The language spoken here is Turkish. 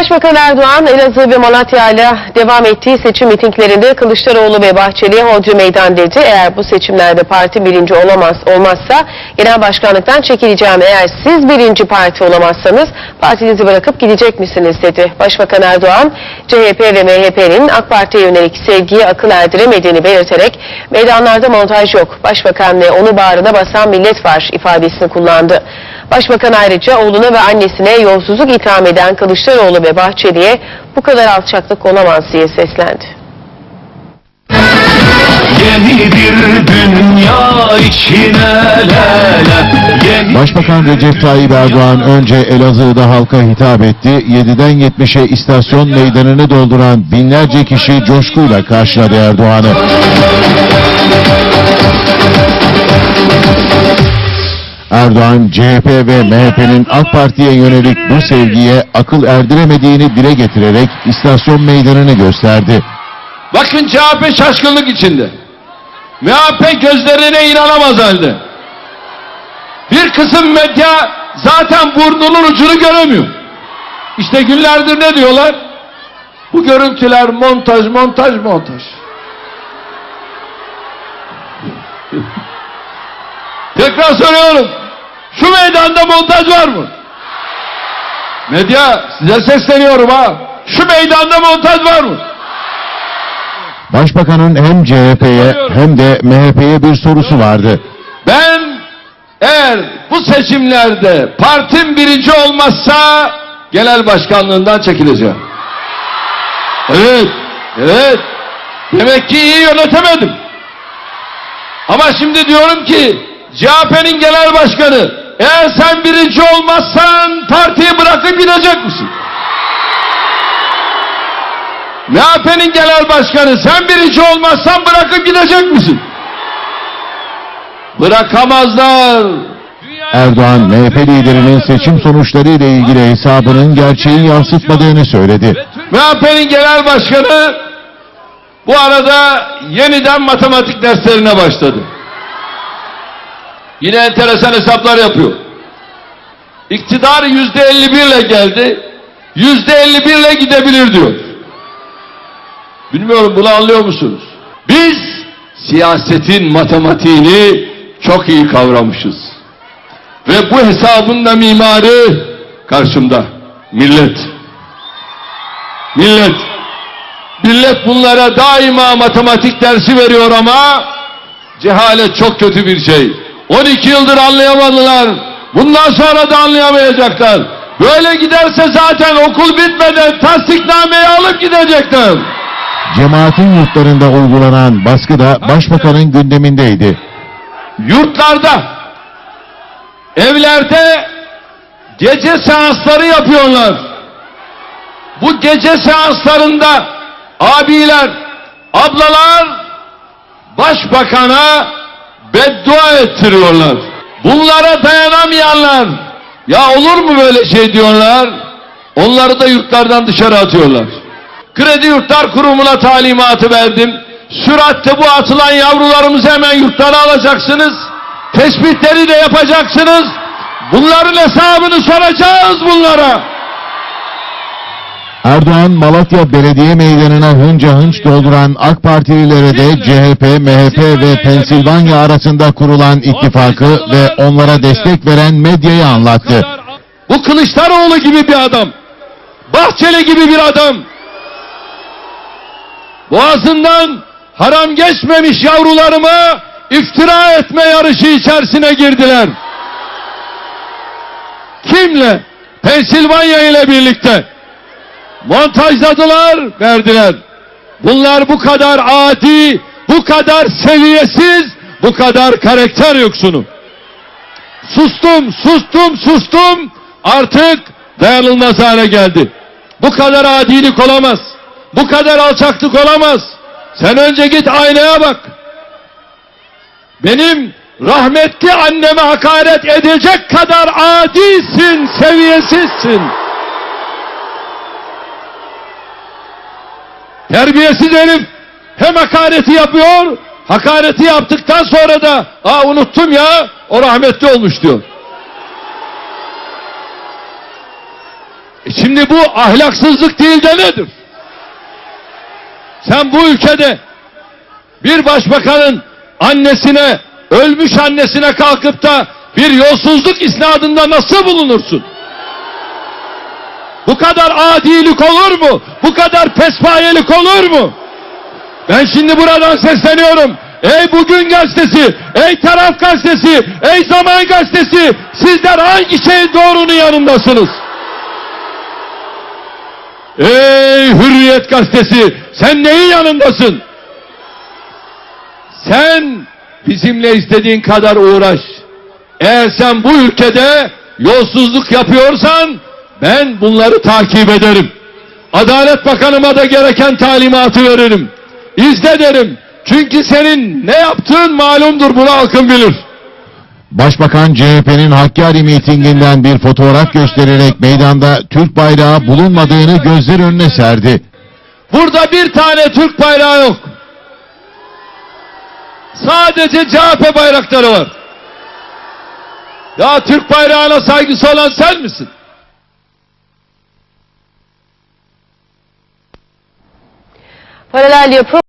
Başbakan Erdoğan Elazığ ve Malatya ile devam ettiği seçim mitinglerinde Kılıçdaroğlu ve Bahçeli'ye hodri meydan dedi. Eğer bu seçimlerde parti birinci olamaz olmazsa genel başkanlıktan çekileceğim. Eğer siz birinci parti olamazsanız partinizi bırakıp gidecek misiniz dedi. Başbakan Erdoğan CHP ve MHP'nin AK Parti'ye yönelik sevgiye akıl erdiremediğini belirterek meydanlarda montaj yok. Başbakan ve onu bağrına basan millet var ifadesini kullandı. Başbakan ayrıca oğluna ve annesine yolsuzluk itham eden Kılıçdaroğlu ve Bahçeli'ye bu kadar alçaklık olamaz diye seslendi. Yeni bir dünya içine lele Başbakan Recep Tayyip Erdoğan önce Elazığ'da halka hitap etti. 7'den 70'e istasyon meydanını dolduran binlerce kişi coşkuyla karşıladı Erdoğan'ı. Erdoğan, CHP ve MHP'nin AK Parti'ye yönelik bu sevgiye akıl erdiremediğini dile getirerek istasyon meydanını gösterdi. Bakın CHP şaşkınlık içinde. MHP gözlerine inanamaz halde. Bir kısım medya zaten burnunun ucunu göremiyor. İşte günlerdir ne diyorlar? Bu görüntüler montaj, montaj, montaj. Tekrar soruyorum. Şu meydanda montaj var mı? Medya size sesleniyorum ha. Şu meydanda montaj var mı? Başbakanın hem CHP'ye hem de MHP'ye bir sorusu vardı. Ben eğer bu seçimlerde partim birinci olmazsa genel başkanlığından çekileceğim. Evet, evet. Demek ki iyi yönetemedim. Ama şimdi diyorum ki CHP'nin genel başkanı eğer sen birinci olmazsan partiyi bırakıp gidecek misin? MHP'nin genel başkanı sen birinci olmazsan bırakıp gidecek misin? Bırakamazlar. Erdoğan, MHP liderinin seçim sonuçları ile ilgili hesabının gerçeği yansıtmadığını söyledi. MHP'nin genel başkanı bu arada yeniden matematik derslerine başladı. Yine enteresan hesaplar yapıyor. İktidar yüzde 51 ile geldi. Yüzde 51 ile gidebilir diyor. Bilmiyorum bunu anlıyor musunuz? Biz siyasetin matematiğini çok iyi kavramışız. Ve bu hesabın da mimarı karşımda. Millet. Millet. Millet bunlara daima matematik dersi veriyor ama cehalet çok kötü bir şey. 12 yıldır anlayamadılar. Bundan sonra da anlayamayacaklar. Böyle giderse zaten okul bitmeden tasdiknameyi alıp gidecekler. Cemaatin yurtlarında uygulanan baskı da başbakanın gündemindeydi. Yurtlarda, evlerde gece seansları yapıyorlar. Bu gece seanslarında abiler, ablalar başbakana beddua ettiriyorlar. Bunlara dayanamayanlar ya olur mu böyle şey diyorlar. Onları da yurtlardan dışarı atıyorlar. Kredi Yurtlar Kurumu'na talimatı verdim. Süratle bu atılan yavrularımızı hemen yurtlara alacaksınız. Tespitleri de yapacaksınız. Bunların hesabını soracağız bunlara. Erdoğan, Malatya Belediye Meydanı'na hınca hınç dolduran AK Partililere de CHP, MHP ve Pensilvanya arasında kurulan ittifakı ve onlara destek veren medyayı anlattı. Bu Kılıçdaroğlu gibi bir adam. Bahçeli gibi bir adam. Boğazından haram geçmemiş yavrularıma iftira etme yarışı içerisine girdiler. Kimle? Pensilvanya ile birlikte. Montajladılar, verdiler. Bunlar bu kadar adi, bu kadar seviyesiz, bu kadar karakter yoksunu. Sustum, sustum, sustum. Artık dayanılmaz hale geldi. Bu kadar adilik olamaz. Bu kadar alçaklık olamaz. Sen önce git aynaya bak. Benim rahmetli anneme hakaret edecek kadar adisin, seviyesizsin. Terbiyesiz herif hem hakareti yapıyor, hakareti yaptıktan sonra da aa unuttum ya o rahmetli olmuş diyor. E şimdi bu ahlaksızlık değil de nedir? Sen bu ülkede bir başbakanın annesine, ölmüş annesine kalkıp da bir yolsuzluk isnadında nasıl bulunursun? Bu kadar adilik olur mu? Bu kadar pespayelik olur mu? Ben şimdi buradan sesleniyorum. Ey Bugün Gazetesi, ey Taraf Gazetesi, ey Zaman Gazetesi, sizler hangi şeyin doğrunun yanındasınız? Ey Hürriyet Gazetesi, sen neyin yanındasın? Sen bizimle istediğin kadar uğraş. Eğer sen bu ülkede yolsuzluk yapıyorsan ben bunları takip ederim. Adalet Bakanıma da gereken talimatı veririm. İzle derim. Çünkü senin ne yaptığın malumdur bunu halkın bilir. Başbakan CHP'nin Hakkari mitinginden bir fotoğraf göstererek meydanda Türk bayrağı bulunmadığını gözler önüne serdi. Burada bir tane Türk bayrağı yok. Sadece CHP bayrakları var. Ya Türk bayrağına saygısı olan sen misin? Paralel yapı